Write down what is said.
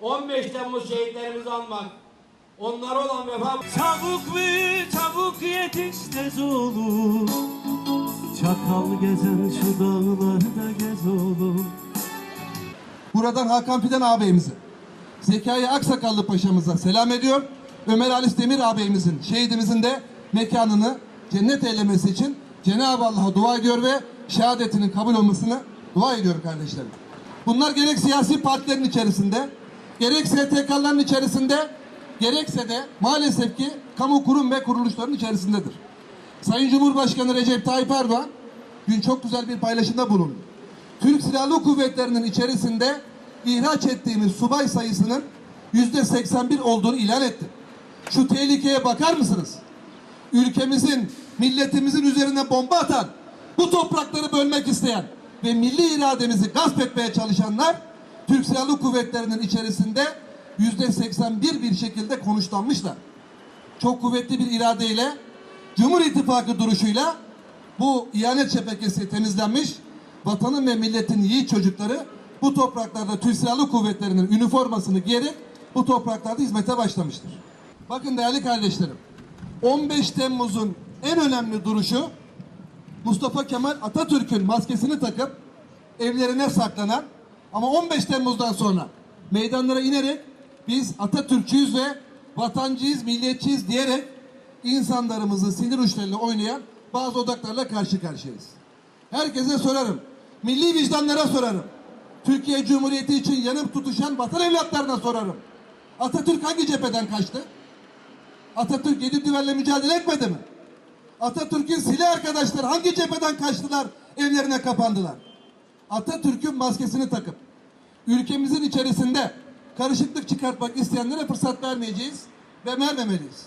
15 Temmuz şehitlerimizi anmak, onlara olan vefa Çabuk büyü çabuk yetiş tez oğlum Çakal gezen şu dağlarda gez oğlum Buradan Hakan Fidan ağabeyimize, Zekai Aksakallı Paşa'mıza selam ediyor. Ömer Halis Demir ağabeyimizin, şehidimizin de mekanını cennet eylemesi için Cenab-ı Allah'a dua ediyor ve şehadetinin kabul olmasını dua ediyor kardeşlerim. Bunlar gerek siyasi partilerin içerisinde, gerek STK'ların içerisinde, gerekse de maalesef ki kamu kurum ve kuruluşların içerisindedir. Sayın Cumhurbaşkanı Recep Tayyip Erdoğan dün çok güzel bir paylaşımda bulundu. Türk Silahlı Kuvvetleri'nin içerisinde ihraç ettiğimiz subay sayısının yüzde 81 olduğunu ilan etti. Şu tehlikeye bakar mısınız? Ülkemizin, milletimizin üzerine bomba atan, bu toprakları bölmek isteyen ve milli irademizi gasp etmeye çalışanlar Türk Silahlı Kuvvetleri'nin içerisinde yüzde 81 bir şekilde konuşlanmışlar. Çok kuvvetli bir iradeyle Cumhur İttifakı duruşuyla bu ihanet şebekesi temizlenmiş. Vatanın ve milletin yiğit çocukları bu topraklarda Türk Silahlı Kuvvetleri'nin üniformasını giyerek bu topraklarda hizmete başlamıştır. Bakın değerli kardeşlerim. 15 Temmuz'un en önemli duruşu Mustafa Kemal Atatürk'ün maskesini takıp evlerine saklanan ama 15 Temmuz'dan sonra meydanlara inerek biz Atatürkçüyüz ve vatancıyız, milliyetçiyiz diyerek insanlarımızı sinir uçlarıyla oynayan bazı odaklarla karşı karşıyayız. Herkese sorarım. Milli vicdanlara sorarım. Türkiye Cumhuriyeti için yanıp tutuşan vatan evlatlarına sorarım. Atatürk hangi cepheden kaçtı? Atatürk yedi düvenle mücadele etmedi mi? Atatürk'ün silah arkadaşları hangi cepheden kaçtılar, evlerine kapandılar? Atatürk'ün maskesini takıp ülkemizin içerisinde karışıklık çıkartmak isteyenlere fırsat vermeyeceğiz ve vermemeliyiz.